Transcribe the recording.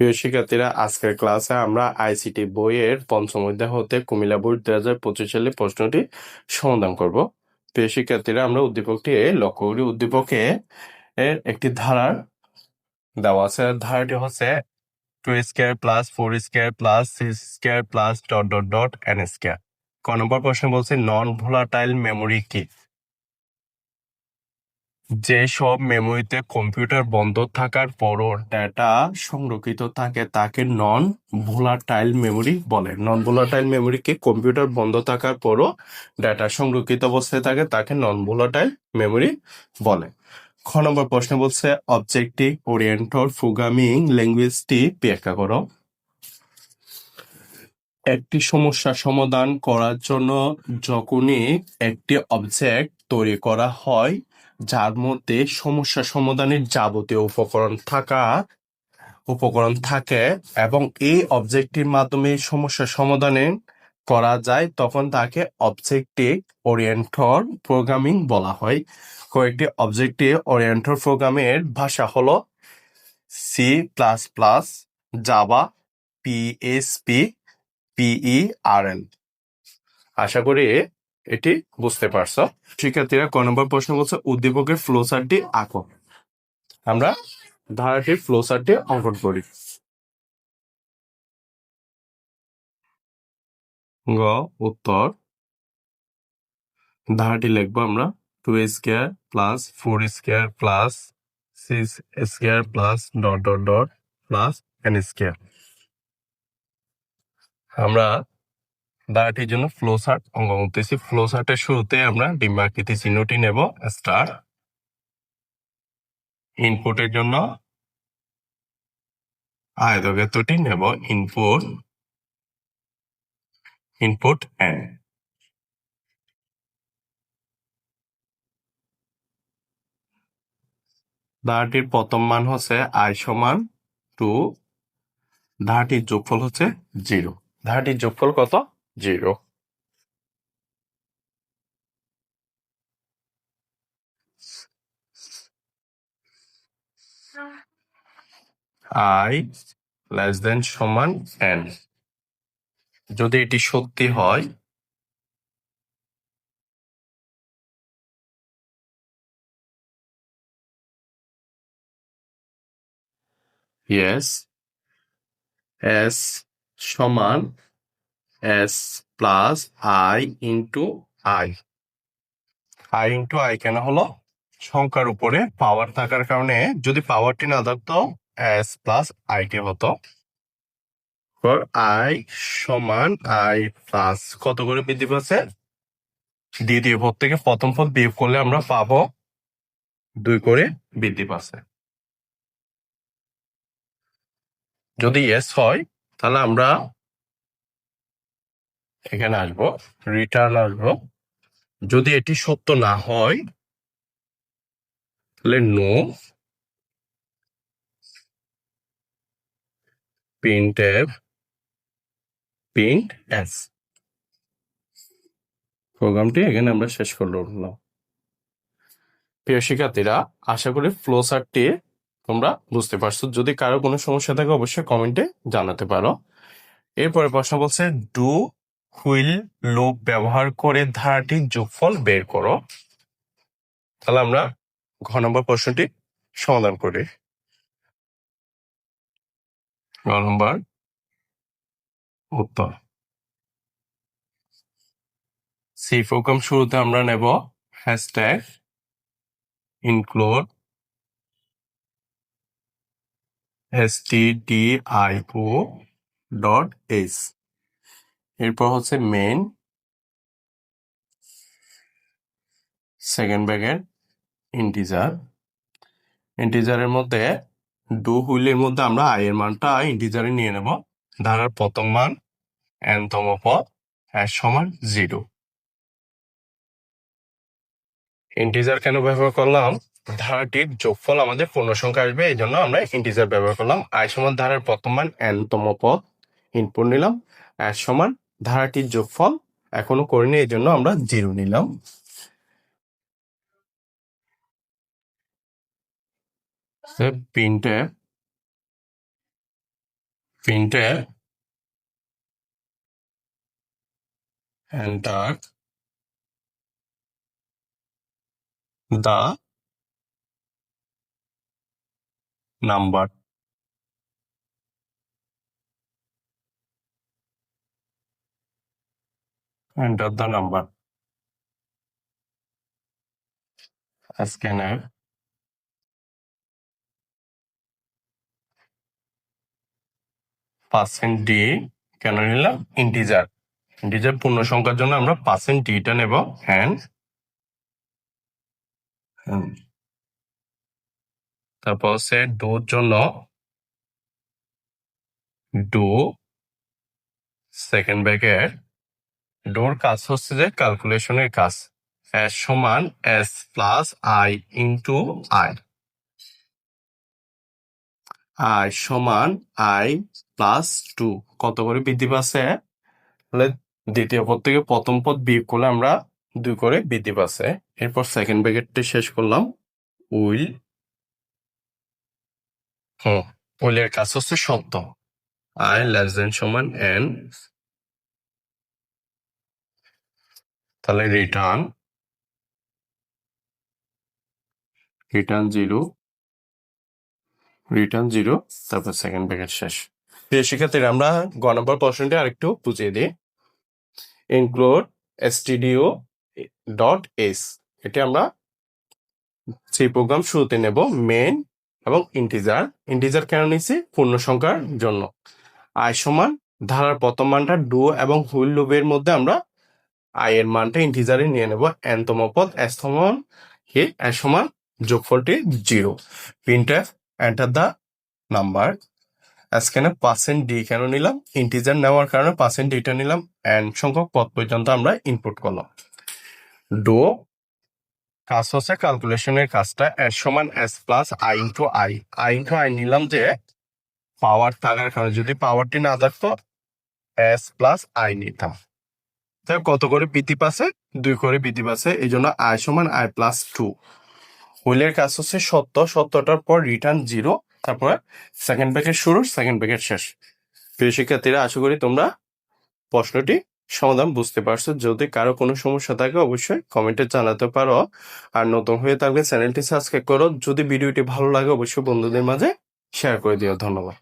প্রিয় শিক্ষার্থীরা, আজকের ক্লাসে আমরা আইসিটি বইয়ের পঞ্চম অধ্যায় হতে কুমিল্লা বোর্ড দুই হাজার পঁচিশ সালে প্রশ্নটি সমাধান করব। প্রিয় শিক্ষার্থীরা, আমরা উদ্দীপকটি লক্ষ্য করি। উদ্দীপকে এর একটি ধারার দেওয়া আছে। ধারাটি হচ্ছে two square plus four square plus six square plus dot dot dot N square ক নম্বর প্রশ্ন বলছে নন ভোলাটাইল মেমোরি কি? যে সব মেমোরিতে কম্পিউটার বন্ধ থাকার পরও ডেটা সংরক্ষিত থাকে, তাকে নন ভোলাটাইল মেমোরি বলে। নন ভোলাটাইল মেমোরিকে কম্পিউটার বন্ধ থাকার পরও ডেটা সংরক্ষিত অবস্থায় থাকে, তাকে নন ভোলাটাইল মেমোরি বলে। খ নম্বর প্রশ্ন বলছে অবজেক্টিভ ওরিয়েন্টর প্রোগ্রামিং ল্যাঙ্গুয়েজটি ব্যাখ্যা করো। একটি সমস্যা সমাধান করার জন্য যখনই একটি অবজেক্ট তৈরি করা হয় যার মধ্যে সমস্যা সমাধানের যাবতীয় উপকরণ থাকা, উপকরণ থাকে এবং এই অবজেক্টটির মাধ্যমে সমস্যা সমাধানে করা যায়, তখন তাকে অবজেক্টিভ ওরিয়েন্টর প্রোগ্রামিং বলা হয়। কয়েকটি অবজেক্টিভ ওরিয়েন্টর প্রোগ্রামের ভাষা হলো C plus plus Java PSP PERL আশা করি এটি বুঝতে পারছ? শিক্ষার্থীরা ক নম্বর প্রশ্ন বলছে, উদ্দীপকের ফ্লো চার্টটি আঁকো। আমরা ধারাটির ফ্লো চার্টটি অঙ্কন করি। গ, উত্তর। ধারাটি লিখব আমরা two square plus four square plus six square plus dot dot dot plus N square আমরা ধারাটির জন্য ফ্লো চার্ট অঙ্কন করতেছি। ফ্লো চার্টের শুরুতে আমরা ডিম্বাকৃতি চিহ্নটি নেব স্টার ইনপুটের জন্য আয়তক্ষেত্রটি নেব ইনপুট ইনপুট এন ধারাটির প্রথম মান হচ্ছে আই সমান টু ধারাটির যোগফল হচ্ছে জিরো ধারাটির যোগফল কত? জিরো আই লেস দেন সমান এন যদি এটি সত্যি হয় ইয়েস এস সমান S plus I into I I into I কেন হলো? সংখ্যার উপরে পাওয়ার থাকার কারণে যদি পাওয়ারটি না থাকতো এস প্লাস আইটি হতো। আই সমান আই প্লাস কত করে বৃদ্ধি পাচ্ছে? দ্বিতীয় পদ থেকে প্রথম পদ বিয়োগ করলে আমরা পাবো দুই করে বৃদ্ধি পাচ্ছে। যদি এস হয়, তাহলে আমরা এখানে আসব রিটার্ন আসব। যদি এটি সত্য না হয়, তাহলে no print F print S প্রোগ্রামটি এখানে আমরা শেষ করলাম প্রিয় শিক্ষার্থীরা, আশা করি ফ্লো চার্টটি তোমরা বুঝতে পারছ। যদি কারও কোনো সমস্যা থাকে, অবশ্যই কমেন্টে জানাতে পারো। এরপরে প্রশ্ন বলছে ডু হুইল লুপ ব্যবহার করে ধারাটির যোগফল বের করো। তাহলে আমরা ঘ নম্বর প্রশ্নটি সমাধান করি। ঘ নম্বর উত্তর। সি প্রোগ্রাম শুরুতে আমরা নেব hashtag include stdio dot S. এরপর হচ্ছে মেন সেকেন্ড ব্যাগের ইন্টিজার ইন্টিজারের মধ্যে ডু হুইলের মধ্যে আমরা আই এর মানটা ইন্টিজারে নিয়ে নেব। ধারার প্রথম মান এনতম পদ এর সমান জিরো ইন্টিজার কেন ব্যবহার করলাম? ধারাটির যোগফল আমাদের পূর্ণ সংখ্যা আসবে, এই জন্য আমরা ইন্টিজার ব্যবহার করলাম। আই সমান ধারার প্রথম মান এনতম পদ। ইনপুট নিলাম এর সমান ধারাটির যোগফল এখনও করিনি এই জন্য আমরা জিরো নিলাম। প্রিন্টে প্রিন্টের enter the number enter the number. A scanner percent D কেন নিলাম? ইন্টিজার ইন্টিজার পূর্ণ সংখ্যার জন্য আমরা পার্সেন্ট ডিটা নেব হ্যান্ড তারপর হচ্ছে ডোর জন্য ডো সেকেন্ড ব্র্যাকেট ডোর কাজ হচ্ছে যে ক্যালকুলেশনের কাজ। এস সমান S plus I into I I সমান আই প্লাস টু কত করে বৃদ্ধি পাচ্ছে? তাহলে দ্বিতীয় পদ থেকে প্রথম পদ বিয়োগ করলে আমরা দুই করে বৃদ্ধি পাচ্ছে। এরপর সেকেন্ড ব্র্যাকেটটি শেষ করলাম। উইল হুম, উইলের কাজ হচ্ছে সত্য। আই লেস দেন সমান এন তাহলে return return zero return zero তারপর সেকেন্ড ব্র্যাকেট শেষ। প্রিয় শিক্ষার্থীরা, আমরা গ নম্বর প্রশ্নটি আরেকটু বুঝিয়ে দিই। ইনক্লুড এসটিডিও ডট এস এটি আমরা সেই প্রোগ্রাম শুরুতে নেব মেন এবং ইন্টিজার ইন্টিজার কেন নিছি পূর্ণ সংখ্যার জন্য। আই সমান ধারার প্রথম মানটা ডু এবং হুইল লুবের মধ্যে আমরা আই এর মানটা ইন্টিজারে নিয়ে নেব এন তম পদ এস তম কে এস সমান যোগফলটি zero printer enter the number আজখানে percent D কেন নিলাম? ইন্টিজার নেওয়ার কারণে পার্সেন্ট ডিটা নিলাম। এন সংখ্যক পদ পর্যন্ত আমরা ইনপুট করলাম। ডো কাজ হচ্ছে ক্যালকুলেশনের কাজটা। এস সমান S plus I into I I into I নিলাম যে পাওয়ার থাকার কারণে। যদি পাওয়ারটি না থাকতো এস প্লাস আই নিতাম। কত করে বৃদ্ধি পাচ্ছে দুই করে বৃদ্ধি পাচ্ছে এই জন্য আই সমান আই প্লাস টু হুইলের কাজ হচ্ছে সত্য সত্যটার পর রিটার্ন জিরো তারপরে সেকেন্ড ব্যাকেট শুরু সেকেন্ড ব্যাকেট শেষ। প্রিয় শিক্ষার্থীরা, আশা করি তোমরা প্রশ্নটি সমাধান বুঝতে পারছ। যদি কারও কোনো সমস্যা থাকে, অবশ্যই কমেন্টে জানাতে পারো। আর নতুন হয়ে থাকলে চ্যানেলটি সাবস্ক্রাইব করো। যদি ভিডিওটি ভালো লাগে, অবশ্যই বন্ধুদের মাঝে শেয়ার করে দিও। ধন্যবাদ।